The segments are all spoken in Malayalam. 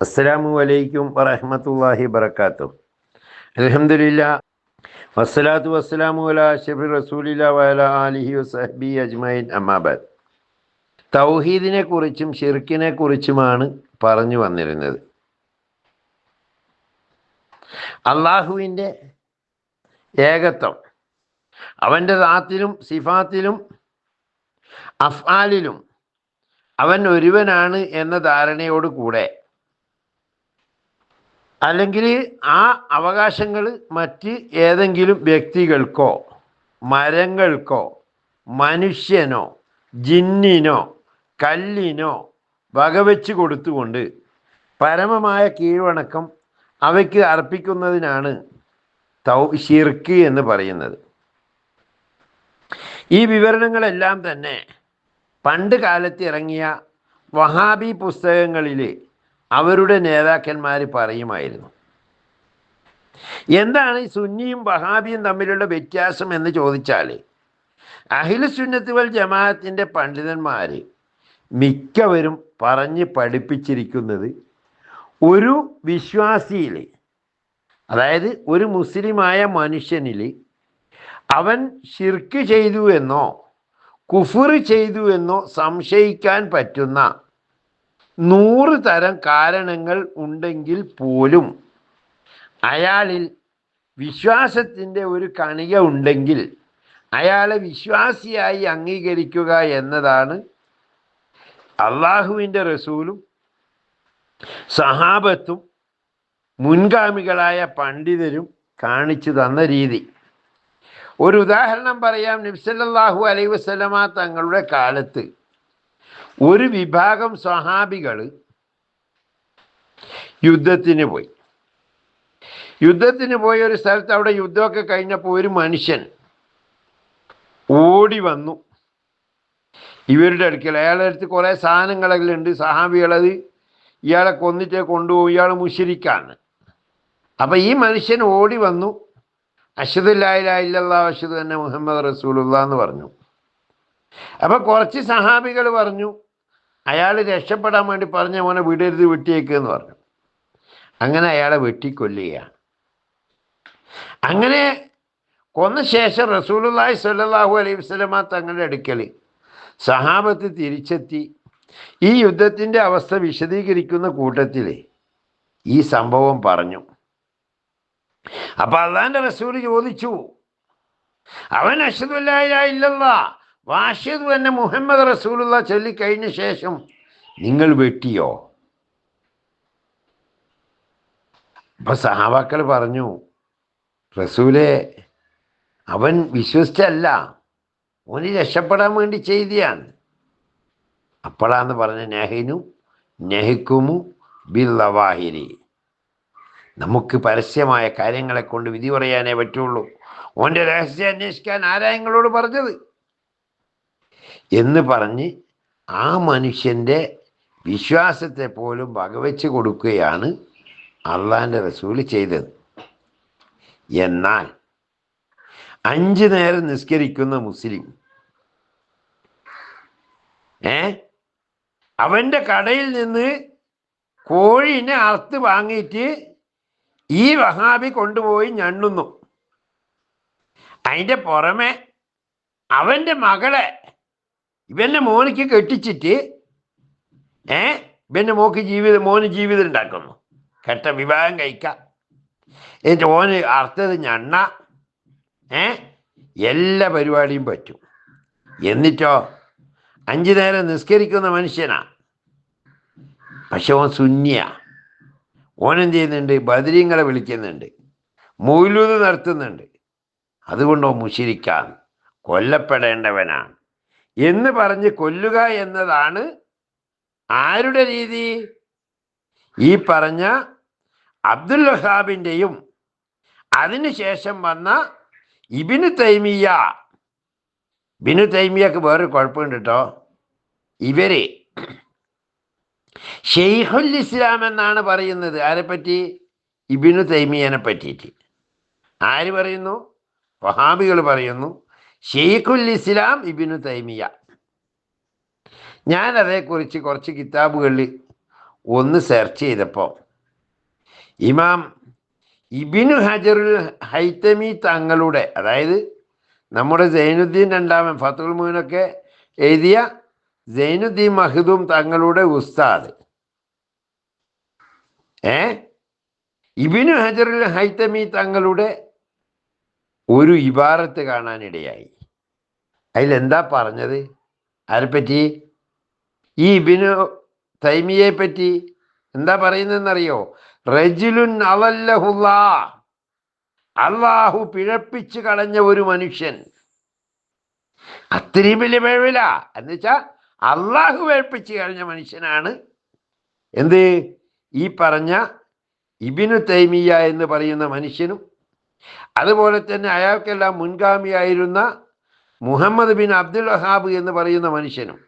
അസ്സലാമു അലൈക്കും വറഹമത്തല്ലാഹി വബർക്കാത്തു അൽഹംദുലില്ല വസ്സലാത്തു വസ്സലാമു അലാ ഷെഫി റസൂലില്ല വഅല ആലിഹി വസഹബി അജ്മൈൻ അമ്മാബാദ് തൗഹീദിനെ കുറിച്ചും ഷിർക്കിനെ കുറിച്ചുമാണ് പറഞ്ഞു വന്നിരുന്നത്. അള്ളാഹുവിന്റെ ഏകത്വം അവന്റെ ദാത്തിലും സിഫാത്തിലും അഫ്ആലിലും അവൻ ഒരുവനാണ് എന്ന ധാരണയോട് കൂടെ അല്ലെങ്കിൽ ആ അവകാശങ്ങൾ മറ്റ് ഏതെങ്കിലും വ്യക്തികൾക്കോ മരങ്ങൾക്കോ മനുഷ്യനോ ജിന്നിനോ കല്ലിനോ വകവെച്ച് കൊടുത്തുകൊണ്ട് പരമമായ കീഴ്വണക്കം അവയ്ക്ക് അർപ്പിക്കുന്നതിനാണ് തൗ എന്ന് പറയുന്നത്. ഈ വിവരണങ്ങളെല്ലാം തന്നെ പണ്ട് കാലത്ത് ഇറങ്ങിയ വഹാബി പുസ്തകങ്ങളിൽ അവരുടെ നേതാക്കന്മാർ പറയുമായിരുന്നു. എന്താണ് ഈ സുന്നിയും വഹാബിയും തമ്മിലുള്ള വ്യത്യാസം എന്ന് ചോദിച്ചാൽ അഹില സുന്നത്ത് ജമാഅത്തിന്റെ പണ്ഡിതന്മാർ മിക്കവരും പറഞ്ഞ് പഠിപ്പിച്ചിരിക്കുന്നത് ഒരു വിശ്വാസിയിൽ അതായത് ഒരു മുസ്ലിമായ മനുഷ്യനിൽ അവൻ ഷിർക്ക് ചെയ്തു എന്നോ കുഫുർ ചെയ്തു എന്നോ സംശയിക്കാൻ പറ്റുന്ന നൂറ് തരം കാരണങ്ങൾ ഉണ്ടെങ്കിൽ പോലും അയാളിൽ വിശ്വാസത്തിന്റെ ഒരു കണിക ഉണ്ടെങ്കിൽ അയാളെ വിശ്വാസിയായി അംഗീകരിക്കുക എന്നതാണ് അള്ളാഹുവിന്റെ റസൂലും സഹാബത്തും മുൻഗാമികളായ പണ്ഡിതരും കാണിച്ചു തന്ന രീതി. ഒരു ഉദാഹരണം പറയാം. നിബ്സല്ലാഹു അലൈ വസ്ലമ തങ്ങളുടെ കാലത്ത് ഒരു വിഭാഗം സഹാബികൾ യുദ്ധത്തിന് പോയി. യുദ്ധത്തിന് പോയ ഒരു സ്ഥലത്ത് അവിടെ യുദ്ധമൊക്കെ കഴിഞ്ഞപ്പോൾ ഒരു മനുഷ്യൻ ഓടി വന്നു. ഇവരുടെ അടുക്കൽ അയാളുടെ അടുത്ത് കുറേ സാധനങ്ങളെല്ലാം ഉണ്ട്. സഹാബികളത് ഇയാളെ കൊന്നിട്ട് കൊണ്ടുപോകും ഇയാൾ മുഷിരിക്കാണ്. അപ്പം ഈ മനുഷ്യൻ ഓടി വന്നു. അഷദുല്ലായില്ലാ അഷദ് തന്നെ മുഹമ്മദ് റസൂലുള്ള എന്ന് പറഞ്ഞു. അപ്പം കുറച്ച് സഹാബികൾ പറഞ്ഞു അയാൾ രക്ഷപ്പെടാൻ വേണ്ടി പറഞ്ഞ മോനെ വിടരുത് വെട്ടിയേക്ക് എന്ന് പറഞ്ഞു. അങ്ങനെ അയാളെ വെട്ടിക്കൊല്ലുകയാണ്. അങ്ങനെ കൊന്ന ശേഷം റസൂലുല്ലാഹി സ്വല്ലല്ലാഹു അലൈഹി വസ്ലമ തങ്ങളുടെ അടുക്കൽ സഹാബത്ത് തിരിച്ചെത്തി. ഈ യുദ്ധത്തിന്റെ അവസ്ഥ വിശദീകരിക്കുന്ന കൂട്ടത്തിൽ ഈ സംഭവം പറഞ്ഞു. അപ്പൊ അള്ളാന്റെ റസൂൽ ചോദിച്ചു അവൻ അഷദുല്ലായില്ല വാഷ്യതു തന്നെ മുഹമ്മദ് റസൂലുള്ള ചൊല്ലിക്കഴിഞ്ഞ ശേഷം നിങ്ങൾ വെട്ടിയോ? അപ്പൊ സഹാബാക്കൾ പറഞ്ഞു റസൂലെ അവൻ വിശ്വസിച്ചല്ല ഓന് രക്ഷപ്പെടാൻ വേണ്ടി ചെയ്തിയാണ്. അപ്പോഴാന്ന് പറഞ്ഞ നെഹിനു നെഹിക്കുമു ബില്ലവാഹിരി നമുക്ക് പരസ്യമായ കാര്യങ്ങളെ കൊണ്ട് വിധി പറയാനേ പറ്റുള്ളൂ. ഓന്റെ രഹസ്യം അന്വേഷിക്കാൻ ആരാ നിങ്ങളോട് പറഞ്ഞത്? എന്ന് പറഞ്ഞ് ആ മനുഷ്യന്റെ വിശ്വാസത്തെ പോലും വകവെച്ച് കൊടുക്കുകയാണ് അള്ളാന്റെ റസൂൽ ചെയ്തത്. എന്നാൽ അഞ്ചു നേരം നിസ്കരിക്കുന്ന മുസ്ലിം ഏ? അവന്റെ കടയിൽ നിന്ന് കോഴിനെ അറുത്ത് വാങ്ങിയിട്ട് ഈ വഹാബി കൊണ്ടുപോയി ഞണ്ണുന്നു. അതിന്റെ പുറമെ അവന്റെ മകളെ ഇവന്റെ മോനിക്ക് കെട്ടിച്ചിട്ട് ഏ? ഇവന്റെ മോക്ക് ജീവിതം മോന് ജീവിതം ഉണ്ടാക്കുന്നു. കെട്ട വിവാഹം കഴിക്കാം. എന്നിട്ട് ഓന് അർത്ഥത് ഞണ്ണ ഏ? എല്ലാ പരിപാടിയും പറ്റും. എന്നിട്ടോ അഞ്ചു നേരം നിസ്കരിക്കുന്ന മനുഷ്യനാ. പക്ഷെ ഓൻ സുന്യ. ഓനെന്ത് ചെയ്യുന്നുണ്ട്? ബദരീങ്ങളെ വിളിക്കുന്നുണ്ട്. മൂലൂത് നടത്തുന്നുണ്ട്. അതുകൊണ്ടോ ഓൻ മുഷിരിക്കാൻ കൊല്ലപ്പെടേണ്ടവനാണ്. എന്ന് പറഞ്ഞ് കൊല്ലുക എന്നതാണ് ആരുടെ രീതി? ഈ പറഞ്ഞ അബ്ദുൽ വഹാബിന്റെയും അതിനുശേഷം വന്ന ഇബിനു തൈമിയ ബിനു തൈമിയക്ക് വേറൊരു കുഴപ്പമുണ്ട് കേട്ടോ. ഇവർ ഷെയ്ഖുൽ ഇസ്ലാം എന്നാണ് പറയുന്നത്. ആരെപ്പറ്റി ഇബിനു തൈമിയനെ പറ്റിയിട്ട്. ആര് പറയുന്നു? വഹാബികൾ പറയുന്നു. ഷെയ്ഖുൽ ഇസ്ലാം ഇബിനു തൈമിയ ഞാൻ അതേക്കുറിച്ച് കുറച്ച് കിതാബുകളിൽ ഒന്ന് സെർച്ച് ചെയ്തപ്പോൾ ഇമാം ഇബിനു ഹജറുൽ ഹൈത്തമി തങ്ങളുടെ അതായത് നമ്മുടെ സൈനുദ്ദീൻ രണ്ടാമൻ ഫത്തുൽ മുവിനൊക്കെ എഴുതിയ സൈനുദ്ദീൻ മഹദൂം തങ്ങളുടെ ഉസ്താദ്. ഏ? ഇബിനു ഹജറുൽ ഹൈത്തമി തങ്ങളുടെ ഒരു ഇബാറത്ത് കാണാനിടയായി. അതിലെന്താ പറഞ്ഞത്? ആരെപ്പറ്റി? ഈ ഇബിനു തൈമിയെ പറ്റി എന്താ പറയുന്നതെന്നറിയോ? റജുലുൻ അവല്ലഹുല്ലാ അള്ളാഹു പിഴപ്പിച്ചു കളഞ്ഞ ഒരു മനുഷ്യൻ. അത്രയും വലിയ പിഴവില്ല എന്ന് വെച്ചാ അള്ളാഹു പിഴപ്പിച്ചു കളഞ്ഞ മനുഷ്യനാണ്. എന്ത്? ഈ പറഞ്ഞ ഇബിനു തൈമിയ എന്ന് പറയുന്ന മനുഷ്യനും അതുപോലെ തന്നെ അയാൾക്കെല്ലാം മുൻഗാമിയായിരുന്ന മുഹമ്മദ് ബിൻ അബ്ദുൽ വഹാബ് എന്ന് പറയുന്ന മനുഷ്യനും.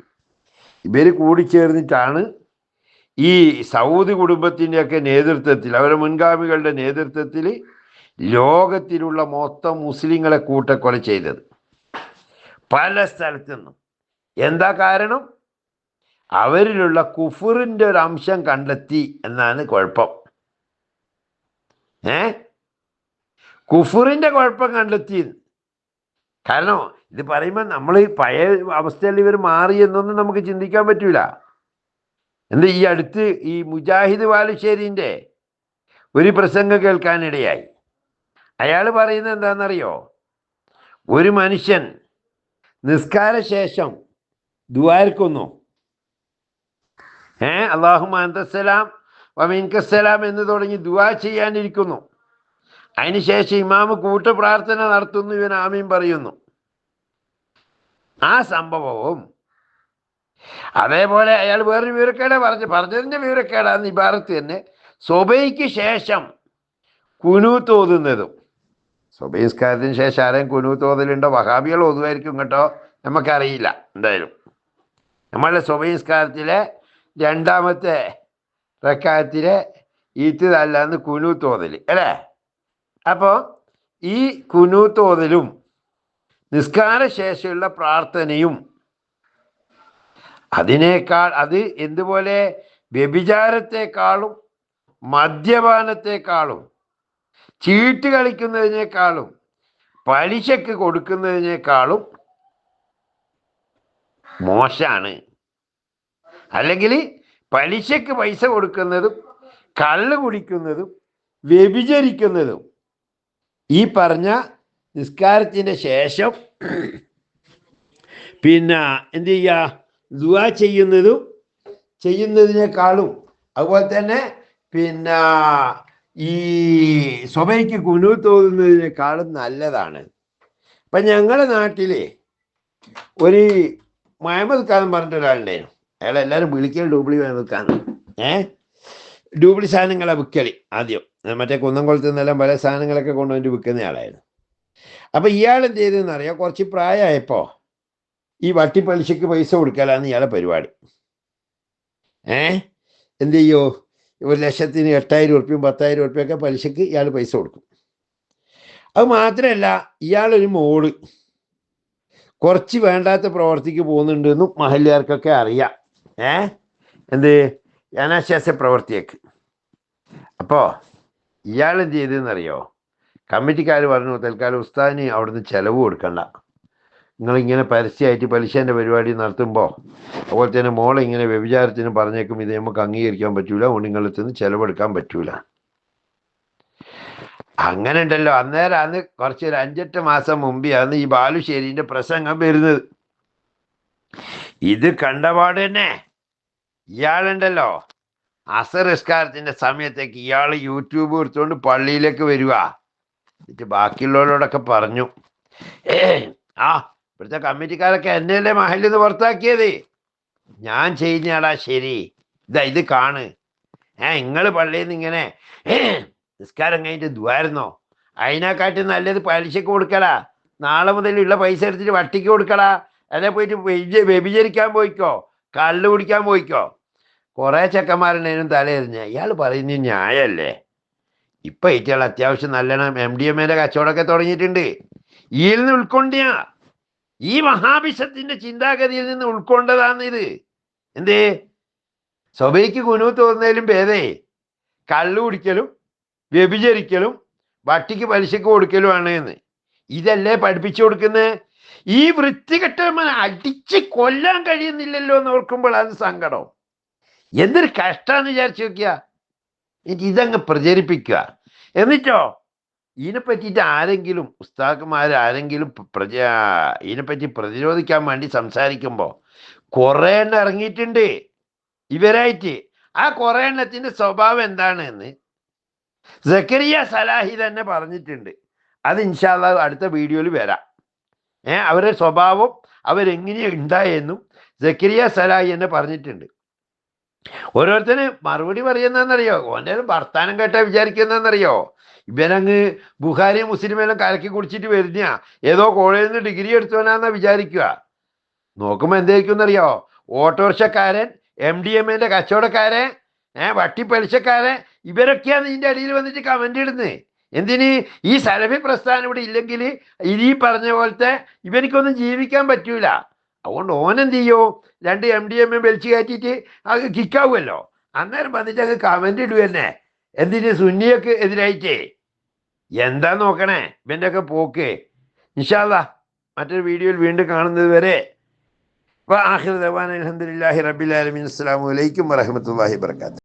ഇവർ കൂടിച്ചേർന്നിട്ടാണ് ഈ സൗദി കുടുംബത്തിന്റെയൊക്കെ നേതൃത്വത്തിൽ അവരുടെ മുൻഗാമികളുടെ നേതൃത്വത്തിൽ ലോകത്തിലുള്ള മൊത്തം മുസ്ലിങ്ങളെ കൂട്ടക്കൊല ചെയ്തത്. പല സ്ഥലത്തു നിന്നും. എന്താ കാരണം? അവരിലുള്ള കുഫറിന്റെ ഒരു അംശം കണ്ടെത്തി എന്നാണ് കുഴപ്പം. ഏ? കുഫറിന്റെ കുഴപ്പം കണ്ടെത്തി കാരണം ഇത് പറയുമ്പോൾ നമ്മൾ പഴയ അവസ്ഥയിൽ ഇവർ മാറി എന്നൊന്നും നമുക്ക് ചിന്തിക്കാൻ പറ്റൂല. എന്ത് ഈ അടുത്ത് ഈ മുജാഹിദ് വാലുശ്ശേരിന്റെ ഒരു പ്രസംഗം കേൾക്കാനിടയായി. അയാൾ പറയുന്നത് എന്താണെന്നറിയോ? ഒരു മനുഷ്യൻ നിസ്കാര ശേഷം ദുവാർക്കുന്നു ഏ? അള്ളാഹു അന്തസ്സലാം വമീൻകസ്സലാം എന്ന് തുടങ്ങി ദുവാ ചെയ്യാനിരിക്കുന്നു. അതിനുശേഷം ഇമാമ് കൂട്ടുപ്രാർത്ഥന നടത്തുന്നു ഇവൻ ആമീൻ പറയുന്നു. ആ സംഭവവും അതേപോലെ അയാൾ വേറൊരു വിവരക്കേടാ പറഞ്ഞു പറഞ്ഞതിന്റെ വിവരക്കേടാന്ന് ഇബാറത്ത് തന്നെ സ്വഭയ്ക്ക് ശേഷം കുനു തോതുന്നതും. സ്വബൈസ്കാരത്തിന് ശേഷം ആരെയും കുനു തോതലുണ്ടോ? വഹാബികൾ ഒതുവായിരിക്കും കേട്ടോ. നമുക്കറിയില്ല എന്തായാലും. നമ്മളുടെ സ്വബൈസ്കാരത്തിലെ രണ്ടാമത്തെ റക്കായത്തിലെ ഈത്തിതല്ലാന്ന് കുനു തോതൽ അല്ലേ? അപ്പോൾ ഈ കുനു തോന്നലും നിസ്കാര ശേഷമുള്ള പ്രാർത്ഥനയും അതിനേക്കാൾ അത് എന്തുപോലെ വ്യഭിചാരത്തെക്കാളും മദ്യപാനത്തെക്കാളും ചീട്ട് കളിക്കുന്നതിനേക്കാളും പലിശക്ക് കൊടുക്കുന്നതിനേക്കാളും മോശാണ്. അല്ലെങ്കിൽ പലിശക്ക് പൈസ കൊടുക്കുന്നതും കള്ള് കുടിക്കുന്നതും വ്യഭിചരിക്കുന്നതും ഈ പറഞ്ഞ നിസ്കാരത്തിന്റെ ശേഷം പിന്നെ എന്ത് ചെയ്യുക? ദുവാ ചെയ്യുന്നതും ചെയ്യുന്നതിനേക്കാളും അതുപോലെ തന്നെ പിന്നെ ഈ സ്വഭയ്ക്ക് കുനു തോന്നുന്നതിനേക്കാളും നല്ലതാണ്. ഇപ്പം ഞങ്ങളുടെ നാട്ടിൽ ഒരു മുഹമ്മദ് ഖാൻ പറഞ്ഞിട്ട് ഒരാളുണ്ടായിരുന്നു അയാൾ എല്ലാവരും വിളിക്കൽ ഡൂബ്ലി മുഹമ്മദ് ഖാൻ ഏ? സാധനങ്ങളെ വിൽക്കൽ ആദ്യം. മറ്റേ കുന്നംകുളത്ത് നിന്നെല്ലാം പല സാധനങ്ങളൊക്കെ കൊണ്ടുവന്നിട്ട് വിൽക്കുന്ന ആളായിരുന്നു. അപ്പൊ ഇയാൾ എന്ത് ചെയ്തതെന്ന് അറിയാം? കുറച്ച് പ്രായമായപ്പോൾ ഈ വട്ടിപ്പലിശക്ക് പൈസ കൊടുക്കലാന്ന് ഇയാളെ പരിപാടി. ഏ? എന്ത് ചെയ്യോ? ഒരു ലക്ഷത്തിന് എട്ടായിരം ഉറുപ്പ്യം പത്തായിരം ഉറുപ്പ്യൊക്കെ പലിശക്ക് ഇയാൾ പൈസ കൊടുക്കും. അത് മാത്രമല്ല ഇയാളൊരു മോൾ. കുറച്ച് വേണ്ടാത്ത പ്രവർത്തിക്ക് പോകുന്നുണ്ടെന്നും മഹല്യാർക്കൊക്കെ അറിയാം. ഏ? എന്ത്? അനാശാസ്യ പ്രവർത്തിയൊക്കെ. അപ്പോൾ ഇയാൾ എന്ത് ചെയ്തതെന്നറിയോ കമ്മിറ്റിക്കാർ പറഞ്ഞു തൽക്കാലം ഉസ്താദിന് അവിടുന്ന് ചെലവ് കൊടുക്കണ്ട. നിങ്ങളിങ്ങനെ പരസ്യമായിട്ട് പലിശേന്റെ പരിപാടി നടത്തുമ്പോൾ അതുപോലെ തന്നെ മോളെ ഇങ്ങനെ വ്യഭിചാരത്തിന് പറഞ്ഞേക്കും ഇത് നമുക്ക് അംഗീകരിക്കാൻ പറ്റൂല അതുകൊണ്ട് നിങ്ങളെത്തുനിന്ന് ചെലവെടുക്കാൻ പറ്റൂല. അങ്ങനെ ഉണ്ടല്ലോ അന്നേരം അന്ന് കുറച്ച് ഒരു അഞ്ചെട്ട് മാസം മുമ്പാണ് ഈ ബാലുശ്ശേരിന്റെ പ്രസംഗം വരുന്നത്. ഇത് കണ്ടപാട് തന്നെ. ഇയാളുണ്ടല്ലോ. അസറിസ്കാരത്തിന്റെ സമയത്തേക്ക് ഇയാൾ യൂട്യൂബ് എടുത്തുകൊണ്ട് പള്ളിയിലേക്ക് വരിക എന്നിട്ട് ബാക്കിയുള്ളവരോടൊക്കെ പറഞ്ഞു. ഏ ആ ഇവിടുത്തെ കമ്മിറ്റിക്കാരൊക്കെ എന്നെയല്ലേ മഹലിൽ നിന്ന് പുറത്താക്കിയത്? ഞാൻ ചെയ്യുന്നയാളാ ശരി. ഇതാ ഇത് കാണ്. ഏ നിങ്ങൾ പള്ളിയിൽ നിന്ന് ഇങ്ങനെ നിസ്കാരം കഴിഞ്ഞിട്ട് ദ്വാരുന്നോ അതിനെക്കാട്ടി നല്ലത് പലിശക്ക് കൊടുക്കടാ. നാളെ മുതലുള്ള പൈസ എടുത്തിട്ട് വട്ടിക്ക് കൊടുക്കടാ. അല്ലെ പോയിട്ട് വ്യഭി- വ്യഭിചരിക്കാൻ പോയിക്കോ? കല്ല് കുടിക്കാൻ പോയിക്കോ? കുറേ ചെക്കന്മാരുണ്ടേനും തലയെറിഞ്ഞ. ഇയാൾ പറയുന്നത് ന്യായമല്ലേ ഇപ്പൊ ഇയാൾ അത്യാവശ്യം നല്ലോണം എം ഡി എം കച്ചവടമൊക്കെ തുടങ്ങിയിട്ടുണ്ട്. ഇതിൽ നിന്ന് ഉൾക്കൊണ്ടിയാ. ഈ മഹാവിശ്വത്തിന്റെ ചിന്താഗതിയിൽ നിന്ന് ഉൾക്കൊണ്ടതാണ് ഇത്. എന്തേ? സ്വഭയ്ക്ക് കുനു തോന്നുന്നതിലും ഭേദേ. കള്ളു കുടിക്കലും വ്യഭിചരിക്കലും വട്ടിക്ക് പലിശക്ക് കൊടുക്കലുമാണ് എന്ന്. ഇതല്ലേ പഠിപ്പിച്ചു കൊടുക്കുന്നത് ഈ വൃത്തികെട്ട അടിച്ച് കൊല്ലാൻ കഴിയുന്നില്ലല്ലോ എന്ന് ഓർക്കുമ്പോൾ അത് സങ്കടം. എന്തൊരു കഷ്ടമെന്ന് വിചാരിച്ചു നോക്കിയ? എനിക്ക് ഇതങ്ങ് പ്രചരിപ്പിക്കുക. എന്നിട്ടോ? ഇതിനെ പറ്റിയിട്ട് ആരെങ്കിലും ഉസ്താക്കന്മാർ ആരെങ്കിലും പ്രച ഇതിനെപ്പറ്റി പ്രതിരോധിക്കാൻ വേണ്ടി സംസാരിക്കുമ്പോൾ കുറേ എണ്ണം ഇറങ്ങിയിട്ടുണ്ട് ഇവരായിട്ട്. ആ കുറേ എണ്ണത്തിന്റെ സ്വഭാവം എന്താണ് എന്ന് സക്കരിയ സലാഹി തന്നെ പറഞ്ഞിട്ടുണ്ട്. അത് ഇൻഷാല്ല അടുത്ത വീഡിയോയിൽ വരാം. ഏഹ് അവരുടെ സ്വഭാവം അവരെങ്ങനെയാണ് ഉണ്ടായെന്നും സക്കരിയ സലാഹി തന്നെ പറഞ്ഞിട്ടുണ്ട്. ഓരോരുത്തര് മറുപടി പറയുന്നതെന്നറിയോ? ഓന്റെ വർത്താനം കേട്ടാ വിചാരിക്കുന്നതെന്നറിയോ? ഇവനങ്ങ് ബുഹാരി മുസ്ലിമെല്ലാം കലക്കി കുടിച്ചിട്ട് വരുന്ന ഏതോ കോളേജിൽ നിന്ന് ഡിഗ്രി എടുത്തവനാന്നാ വിചാരിക്കുക നോക്കുമ്പോൾ എന്തായിരിക്കുമെന്നറിയോ ഓട്ടോറിക്ഷക്കാരൻ എം ഡി എം എന്റെ കച്ചവടക്കാരൻ ഏഹ് വട്ടിപ്പലിശക്കാരൻ ഇവരൊക്കെയാണ് ഇതിന്റെ അടിയിൽ വന്നിട്ട് കമന്റ് ഇടുന്നത് എന്തിന്? ഈ സലഫി പ്രസ്ഥാനം ഇവിടെ ഇല്ലെങ്കിൽ ഇനി പറഞ്ഞ പോലത്തെ ഇവനിക്കൊന്നും ജീവിക്കാൻ പറ്റൂല. അതുകൊണ്ട് ഓനെന്ത് ചെയ്യോ രണ്ട് എം ഡി എം എം വലിച്ചു കയറ്റിയിട്ട് അത് കിക്കാവുമല്ലോ അന്നേരം വന്നിട്ട് അങ്ങ് കമന്റ് തന്നെ എന്തിന് സുന്നിയൊക്കെ എതിരായിട്ടേ? എന്താ നോക്കണേ? ഇവന്റെ ഒക്കെ പോക്ക്. ഇൻഷാല്ല മറ്റൊരു വീഡിയോയിൽ വീണ്ടും കാണുന്നത് വരെ. വാഹിർ ദവാൻ അലഹദില്ലാഹി റബിലാലമീൻ അസ്സാം വലൈക്കും വറഹമത്തല്ലാഹി വർക്കാത്തു